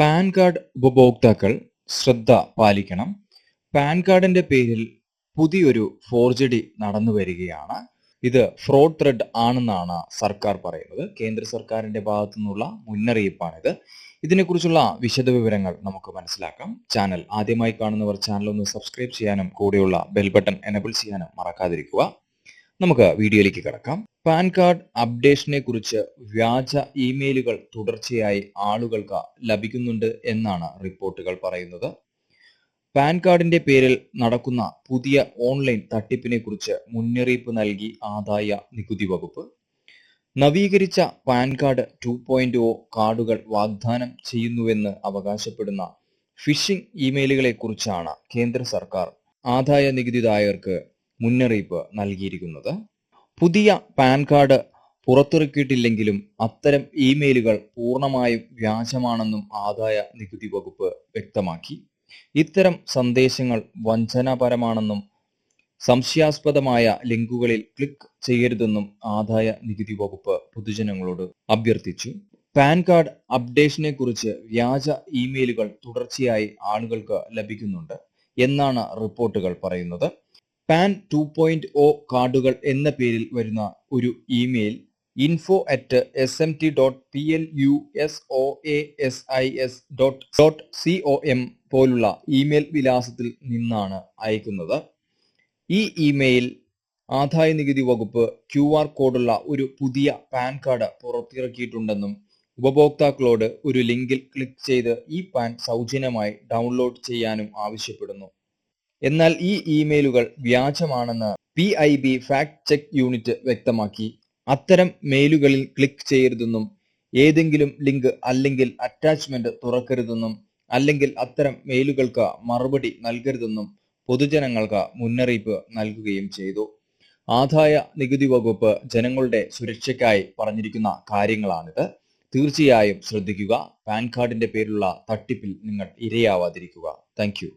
Pan card ഉപഭോക്താക്കൾ ശ്രദ്ധ പാലിക്കണം. പാൻ കാർഡിന്റെ പേരിൽ പുതിയൊരു ഫോർജറി നടന്നു വരികയാണ്. ഇത് ഫ്രോഡ് ത്രെഡ് ആണെന്നാണ് സർക്കാർ പറയുന്നത്. കേന്ദ്ര സർക്കാരിന്റെ ഭാഗത്തു നിന്നുള്ള മുന്നറിയിപ്പാണിത്. ഇതിനെക്കുറിച്ചുള്ള വിശദവിവരങ്ങൾ നമുക്ക് മനസ്സിലാക്കാം. ചാനൽ ആദ്യമായി കാണുന്നവർ ചാനൽ ഒന്ന് സബ്സ്ക്രൈബ് ചെയ്യാനും കൂടെയുള്ള ബെൽ ബട്ടൺ എനബിൾ ചെയ്യാനും മറക്കാതിരിക്കുക. നമുക്ക് വീഡിയോയിലേക്ക് കിടക്കാം. പാൻ കാർഡ് അപ്ഡേഷനെ കുറിച്ച് വ്യാജ ഇമെയിലുകൾ തുടർച്ചയായി ആളുകൾക്ക് ലഭിക്കുന്നുണ്ട് എന്നാണ് റിപ്പോർട്ടുകൾ പറയുന്നത്. പാൻ കാർഡിന്റെ പേരിൽ നടക്കുന്ന പുതിയ ഓൺലൈൻ തട്ടിപ്പിനെ കുറിച്ച് മുന്നറിയിപ്പ് നൽകി ആദായ നികുതി വകുപ്പ്. നവീകരിച്ച PAN card two point O കാർഡുകൾ വാഗ്ദാനം ചെയ്യുന്നുവെന്ന് അവകാശപ്പെടുന്ന ഫിഷിംഗ് ഇമെയിലുകളെ കുറിച്ചാണ് കേന്ദ്ര സർക്കാർ ആദായ നികുതിദായകർക്ക് മുന്നറിയിപ്പ് നൽകിയിരിക്കുന്നത്. പുതിയ പാൻ കാർഡ് പുറത്തിറക്കിയിട്ടില്ലെങ്കിലും അത്തരം ഇമെയിലുകൾ പൂർണമായും വ്യാജമാണെന്നും ആദായ നികുതി വകുപ്പ് വ്യക്തമാക്കി. ഇത്തരം സന്ദേശങ്ങൾ വഞ്ചനാപരമാണെന്നും സംശയാസ്പദമായ ലിങ്കുകളിൽ ക്ലിക്ക് ചെയ്യരുതെന്നും ആദായ നികുതി വകുപ്പ് പൊതുജനങ്ങളോട് അഭ്യർത്ഥിച്ചു. പാൻ കാർഡ് അപ്ഡേഷനെ കുറിച്ച് വ്യാജ ഇമെയിലുകൾ തുടർച്ചയായി ആളുകൾക്ക് ലഭിക്കുന്നുണ്ട് എന്നാണ് റിപ്പോർട്ടുകൾ പറയുന്നത്. പാൻ ടു പോയിന്റ് ഒ കാർഡുകൾ എന്ന പേരിൽ വരുന്ന ഒരു email info at S M T dot P L U S O A S I S dot dot C O M പോലുള്ള ഇമെയിൽ വിലാസത്തിൽ നിന്നാണ് അയക്കുന്നത്. ഈ ഇമെയിൽ ആദായ നികുതി വകുപ്പ് ക്യു ആർ കോഡുള്ള ഒരു പുതിയ പാൻ കാർഡ് പുറത്തിറക്കിയിട്ടുണ്ടെന്നും ഉപഭോക്താക്കളോട് ഒരു ലിങ്കിൽ ക്ലിക്ക് ചെയ്ത് ഈ പാൻ സൗജന്യമായി ഡൗൺലോഡ് ചെയ്യാനും ആവശ്യപ്പെടുന്നു. എന്നാൽ ഈ ഇമെയിലുകൾ വ്യാജമാണെന്ന് P I B fact check unit വ്യക്തമാക്കി. അത്തരം മെയിലുകളിൽ ക്ലിക്ക് ചെയ്യരുതെന്നും ഏതെങ്കിലും ലിങ്ക് അല്ലെങ്കിൽ അറ്റാച്ച്മെന്റ് തുറക്കരുതെന്നും അല്ലെങ്കിൽ അത്തരം മെയിലുകൾക്ക് മറുപടി നൽകരുതെന്നും പൊതുജനങ്ങൾക്ക് മുന്നറിയിപ്പ് നൽകുകയും ചെയ്തു. ആദായ നികുതി വകുപ്പ് ജനങ്ങളുടെ സുരക്ഷയ്ക്കായി പറഞ്ഞിരിക്കുന്ന കാര്യങ്ങളാണിത്. തീർച്ചയായും ശ്രദ്ധിക്കുക. പാൻ കാർഡിന്റെ പേരിലുള്ള തട്ടിപ്പിൽ നിങ്ങൾ ഇരയാവാതിരിക്കുക. താങ്ക്